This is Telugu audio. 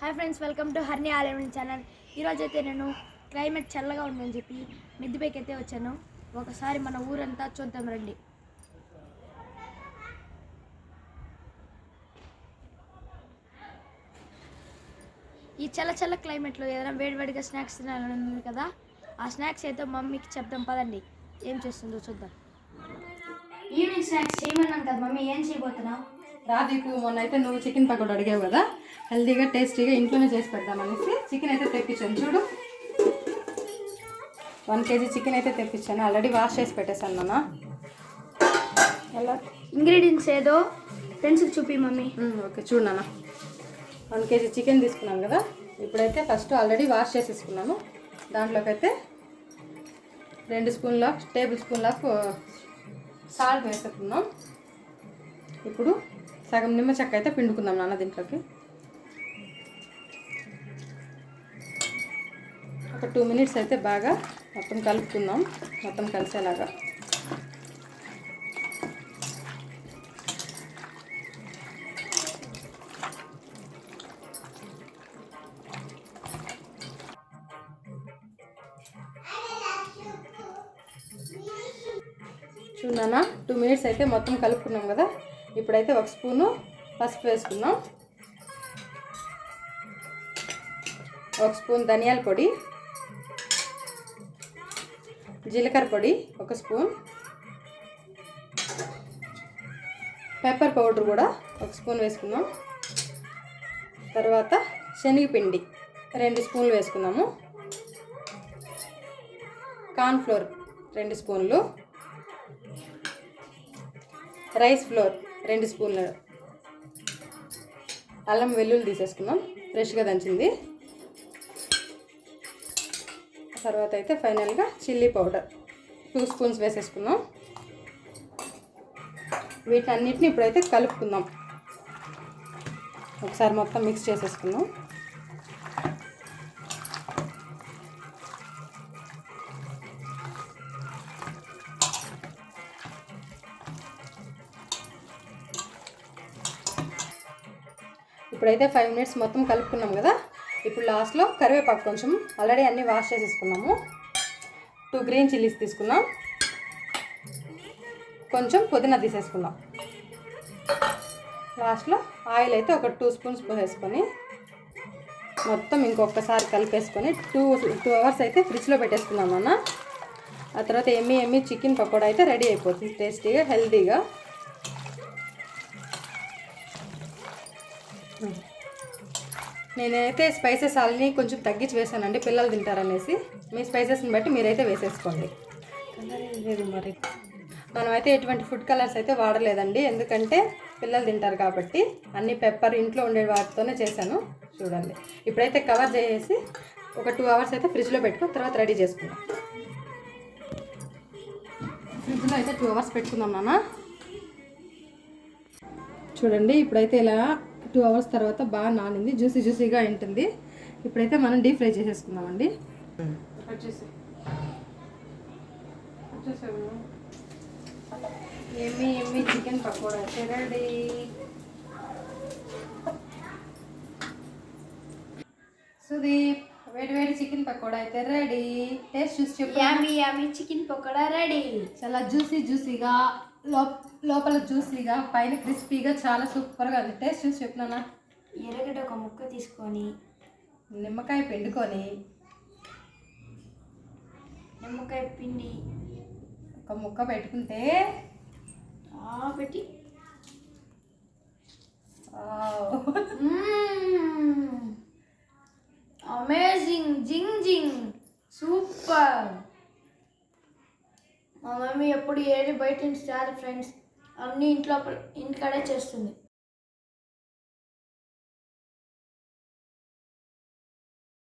Hi friends welcome to Harni ఆలయం ఛానల్. ఈరోజు అయితే నేను క్లైమేట్ చల్లగా ఉందని చెప్పి మిద్దిపైకి అయితే వచ్చాను. ఒకసారి మన ఊరంతా చూద్దాం రండి. ఈ చల్ల చల్ల క్లైమేట్లో ఏదైనా వేడివేడిగా స్నాక్స్ తినాలని ఉంది కదా ఆ స్నాక్స్ అయితే మమ్మీకి చెప్దాం పదండి. ఏం చేస్తుందో చూద్దాం. ఈవినింగ్ స్నాక్స్ చేయమన్నాను కదా మమ్మీ ఏం చేయబోతున్నావు? రాజీకు మొన్న అయితే నువ్వు చికెన్ పకోడా అడిగావు కదా? హెల్తీగా టేస్టీగా ఇంట్లోనే చేసి పెడదామనేసి చికెన్ అయితే తెప్పించాను. చూడు. వన్ కేజీ చికెన్ అయితే తెప్పించాను. ఆల్రెడీ వాష్ చేసి పెట్టేశాను నాన్న. ఎలా? ఇంగ్రీడియంట్స్ ఏదో? పెన్సిల్ చూపి మమ్మీ. మ్మ్, ఓకే చూడు నాన్న. వన్ కేజీ చికెన్ తీసుకున్నాను కదా? ఇప్పుడైతే ఫస్ట్ ఆల్రెడీ వాష్ చేసేసుకున్నాను. దాంట్లోకి అయితే రెండు స్పూన్ల టేబుల్ స్పూన్ల సాల్ట్ వేసుకున్నాం ఇప్పుడు సగం నిమ్మ చెక్క అయితే పిండుకుందాం నాన్న దీంట్లోకి. ఒక టూ మినిట్స్ అయితే బాగా మొత్తం కలుపుకుందాం. మొత్తం కలిసేలాగా. చూడన్నా టూ మినిట్స్ అయితే మొత్తం కలుపుకున్నాం కదా. ఇప్పుడైతే ఒక స్పూను పసుపు వేసుకున్నాం ఒక స్పూన్ ధనియాల పొడి జీలకర్ర పొడి ఒక స్పూన్ పెప్పర్ పౌడర్ కూడా ఒక స్పూన్ వేసుకున్నాం తర్వాత శనగపిండి రెండు స్పూన్లు వేసుకున్నాము కార్న్ఫ్లోర్ రెండు స్పూన్లు. రైస్ ఫ్లోర్ రెండు స్పూన్లు అల్లం వెల్లుల్లి తీసేసుకున్నాం. ఫ్రెష్గా దంచింది. తర్వాత అయితే ఫైనల్గా చిల్లీ పౌడర్ టూ స్పూన్స్ వేసేసుకున్నాం. వీటన్నిటిని ఇప్పుడైతే కలుపుకుందాం. ఒకసారి మొత్తం మిక్స్ చేసేసుకుందాం ఇప్పుడైతే ఫైవ్ మినిట్స్ మొత్తం కలుపుకున్నాం కదా. ఇప్పుడు లాస్ట్లో కరివేపాకు కొంచెం ఆల్రెడీ అన్నీ వాష్ చేసేసుకున్నాము. టూ గ్రీన్ చిల్లీస్ తీసుకున్నాం. కొంచెం పుదీనా తీసేసుకుందాం లాస్ట్లో ఆయిల్ అయితే ఒక టూ స్పూన్స్ పోసేసుకొని మొత్తం ఇంకొకసారి కలిపేసుకొని టూ టూ అవర్స్ అయితే ఫ్రిడ్జ్లో పెట్టేసుకున్నాం అన్న. ఆ తర్వాత ఎమ్మి ఎమ్మి చికెన్ పకోడా అయితే రెడీ అయిపోతుంది. టేస్టీగా హెల్తీగా నేనైతే స్పైసెస్ అన్నీ కొంచెం తగ్గించి వేసానండి పిల్లలు తింటారనేసి. మీ స్పైసెస్ని బట్టి మీరైతే వేసేసుకోండి. లేదు మరి. మనమైతే ఎటువంటి ఫుడ్ కలర్స్ అయితే వాడలేదండి ఎందుకంటే పిల్లలు తింటారు కాబట్టి. అన్ని పెప్పర్ ఇంట్లో ఉండే వాటితోనే చేశాను చూడండి. ఇప్పుడైతే కవర్ చేసి ఒక టూ అవర్స్ అయితే ఫ్రిడ్జ్లో పెట్టుకుని తర్వాత రెడీ చేసుకుందాం. ఫ్రిడ్జ్లో అయితే టూ అవర్స్ పెట్టుకుందాం నాన్న. చూడండి ఇప్పుడైతే ఇలా టూ అవర్స్ తర్వాత బాగా నానింది జ్యూసీ జ్యూసీగా ఉంటుంది. ఇప్పుడైతే మనం డీప్ ఫ్రై చేసేసుకుందామండి. వచ్చేసి వచ్చేసాము ఏమి ఏమి చికెన్ పకోడా రెడీ సుదీప్ వేడి వేడి చికెన్ పకోడా అయితే రెడీ. టేస్ట్ చూసి చెప్పు. Yummy yummy chicken pakoda ready. చాలా జ్యూసీ జ్యూసీగా లోపల జ్యూసీగా పైన క్రిస్పీగా చాలా సూపర్గా ఉంది. టేస్ట్ చూసి చెప్తున్నానా ఎర్రగడ్డ ఒక ముక్క తీసుకొని నిమ్మకాయ పిండుకొని నిమ్మకాయ పిండి ఒక ముక్క పెట్టుకుంటే పెట్టి. అమేజింగ్ జింగ్ జింగ్. సూపర్. మా మమ్మీ ఎప్పుడు ఏది బయట నుంచి రాదు ఫ్రెండ్స్. అన్నీ ఇంట్లో ఇంటికాడే చేస్తుంది.